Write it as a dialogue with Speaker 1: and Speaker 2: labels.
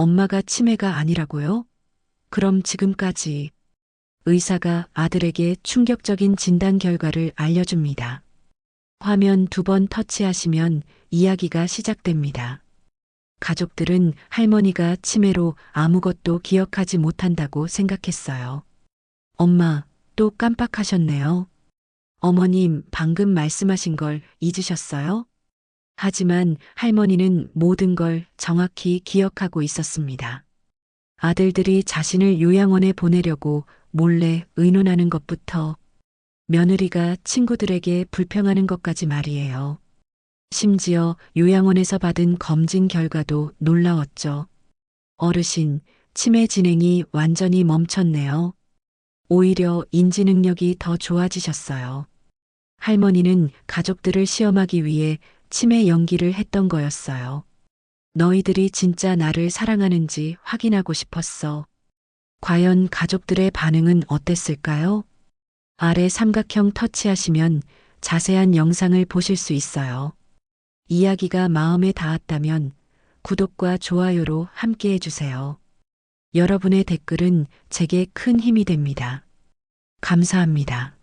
Speaker 1: 엄마가 치매가 아니라고요? 그럼 지금까지 의사가 아들에게 충격적인 진단 결과를 알려줍니다. 화면 두 번 터치하시면 이야기가 시작됩니다. 가족들은 할머니가 치매로 아무것도 기억하지 못한다고 생각했어요. 엄마, 또 깜빡하셨네요. 어머님, 방금 말씀하신 걸 잊으셨어요? 하지만 할머니는 모든 걸 정확히 기억하고 있었습니다. 아들들이 자신을 요양원에 보내려고 몰래 의논하는 것부터 며느리가 친구들에게 불평하는 것까지 말이에요. 심지어 요양원에서 받은 검진 결과도 놀라웠죠. 어르신, 치매 진행이 완전히 멈췄네요. 오히려 인지 능력이 더 좋아지셨어요. 할머니는 가족들을 시험하기 위해 치매 연기를 했던 거였어요. 너희들이 진짜 나를 사랑하는지 확인하고 싶었어. 과연 가족들의 반응은 어땠을까요? 아래 삼각형 터치하시면 자세한 영상을 보실 수 있어요. 이야기가 마음에 닿았다면 구독과 좋아요로 함께 해주세요. 여러분의 댓글은 제게 큰 힘이 됩니다. 감사합니다.